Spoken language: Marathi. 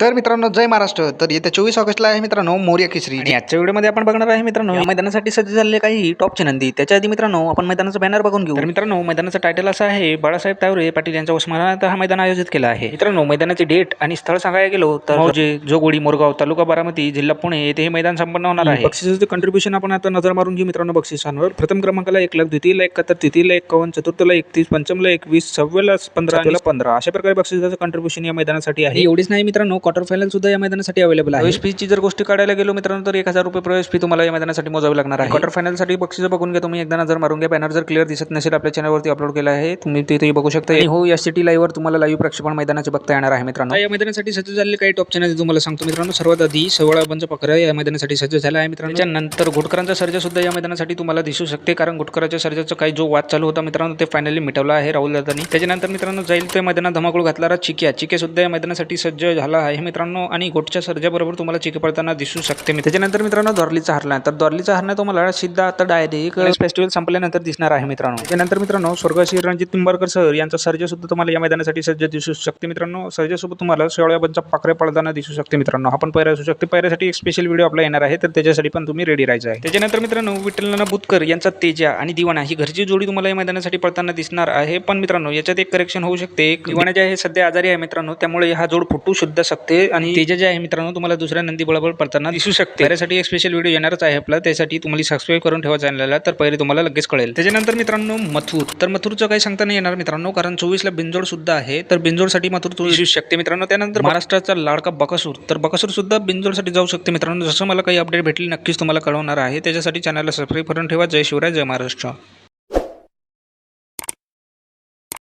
तर मित्रांनो जय महाराष्ट्र. तर येत्या चोवीस ऑगस्टला आहे मित्रांनो मोर्या केसरी आणि आजच्या व्हिडिओमध्ये आपण बघणार आहे मित्रांनो या मैदानासाठी सज्ज झालेले काही टॉपचे नंदी त्याच्या आधी मित्रांनो आपण मैदानाचं बॅनर बघून घेऊ. तर मित्रांनो मैदानाचं टायटल असं आहे बाळासाहेब तावरे पाटील यांच्या उस्मानात हा मैदान आयोजित केला आहे. मित्रांनो मैदानाची डेट आणि स्थळ सांगायला गेलो तर मौजे जोगोडी मोरगाव तालुका बारामती जिल्हा पुणे येथे हे मैदान संपन्न होणार आहे. बक्षिसाचं कंट्रीब्युशन आपण आता नजर मारून घेऊ मित्रांनो बक्षिसांवर. प्रथम क्रमांकाला एक लाख द्वितीयला एकाहत्तर तृतीयला एकावन्न चतुर्थला एकतीस पंचमला एकवीस सहाव्याला पंधरा पंधरा. अशा प्रकारे बक्षिसाचं कंट्रीब्युशन या मैदानासाठी आहे. एवढीच नाही मित्रांनो क्वार्टर फायनल सुद्धा या मैदानासाठी अवेलेबल आहे. प्रवेश फीची जर गोष्टी काढायला गेलो मित्रांनो तर एक हजार रुपये प्रवेश फी तुम्हाला या मैदानासाठी मोजावी लागणार आहे. क्वार्टर फायनलसाठी बक्षीस बघून घ्या तुम्ही. एकदा नजर मारून घ्या बॅनर जर क्लिअर दिसत नसेल आपल्या चॅनलवरती अपलोड केला आहे तुम्ही तिथे बघू शकता. हो या सिटी लाईव्हवर तुम्हाला लाईव्ह प्रक्षेपण मैदानाचे बघता येणार आहे मित्रांनो. या मैदानासाठी सज्ज झालेले काही टॉप चॅनल तुम्हाला सांगतो मित्रांनो. सर्वात आधी सवळा बंच पकरा या मैदानासाठी सज्ज झाला आहे मित्रांनो. त्यानंतर घोटकरांचा सर्जा सुद्धा या मैदानासाठी तुम्हाला दिसू शकते कारण घोटकराच्या सर्जाचा काही जो वाद चालू होता मित्रांनो ते फायनली मिटवला आहे राहुल दादानी. त्याच्यानंतर मित्रांनो जाईल ते मैदानात धमाकूळ घातणारा चिक्या. चिके सुद्धा या मैदानासाठी सज्ज झाला आहे. मित्रांनो आणि घोटच्या सर्जाबरोबर तुम्हाला चिके पडताना दिसू शकते त्याच्यानंतर मित्रांनो दॉर्लीचा हरला तर दॉर्लीचा हरणं तुम्हाला सिद्धा आता डायरेक्ट फेस्टिवल संपल्यानंतर दिसणार आहे मित्रांनो. त्यानंतर मित्रांनो स्वर्गश्री रणजित निंबाळकर सर यांचा सर्जा सुद्धा तुम्हाला या मैदानासाठी सज्ज दिसू शकते मित्रांनो. सर्जासोबत तुम्हाला शेवळ्याबंचा पाकरे पडताना दिसू शकते मित्रांनो. हा पण पैरा असू शकते. पैऱ्यासाठी एक स्पेशल व्हिडिओ आपला येणार आहे. तर त्याच्यासाठी पण तुम्ही रेडी राहायचं आहे. त्याच्यानंतर मित्रांनो विठ्ठल नाना बुतकर यांचा तेजा आणि दिवाणा ही घरची जोडी तुम्हाला या मैदानासाठी पडताना दिसणार आहे. पण मित्रांनो याच्यात एक करेक्शन होऊ शकते. दिवाणा जे आहे सध्या आजारी आहे मित्रांनो. त्यामुळे हा जोड फुटू सुद्धा शकते आणि तेजा जे आहे मित्रांनो तुम्हाला दुसऱ्या नंदी बळबळ पडताना दिसू शकते. त्यासाठी एक स्पेशल व्हिडिओ येणारच आहे आपला. त्यासाठी तुम्हाला सबस्क्राईब करून ठेवा चॅनलला तर पहिले तुम्हाला लगेच कळेल. त्याच्यानंतर मित्रांनो मथुर. तर मथुरचं काही सांगता नाही येणार मित्रांनो कारण चोवीसला बिंजोड सुद्धा आहे. तर बिंजोडसाठी मथुर तो दिसू शकते मित्रांनो. त्यानंतर महाराष्ट्राचा लाडका बकासूर. तर बकासूर सुद्धा बिंजोडसाठी जाऊ शकते मित्रांनो. जसं मला काही अपडेट भेटली नक्कीच तुम्हाला कळवणार आहे. त्याच्यासाठी चॅनलला सबस्क्राईब करून ठेवा. जय शिवराय जय महाराष्ट्र.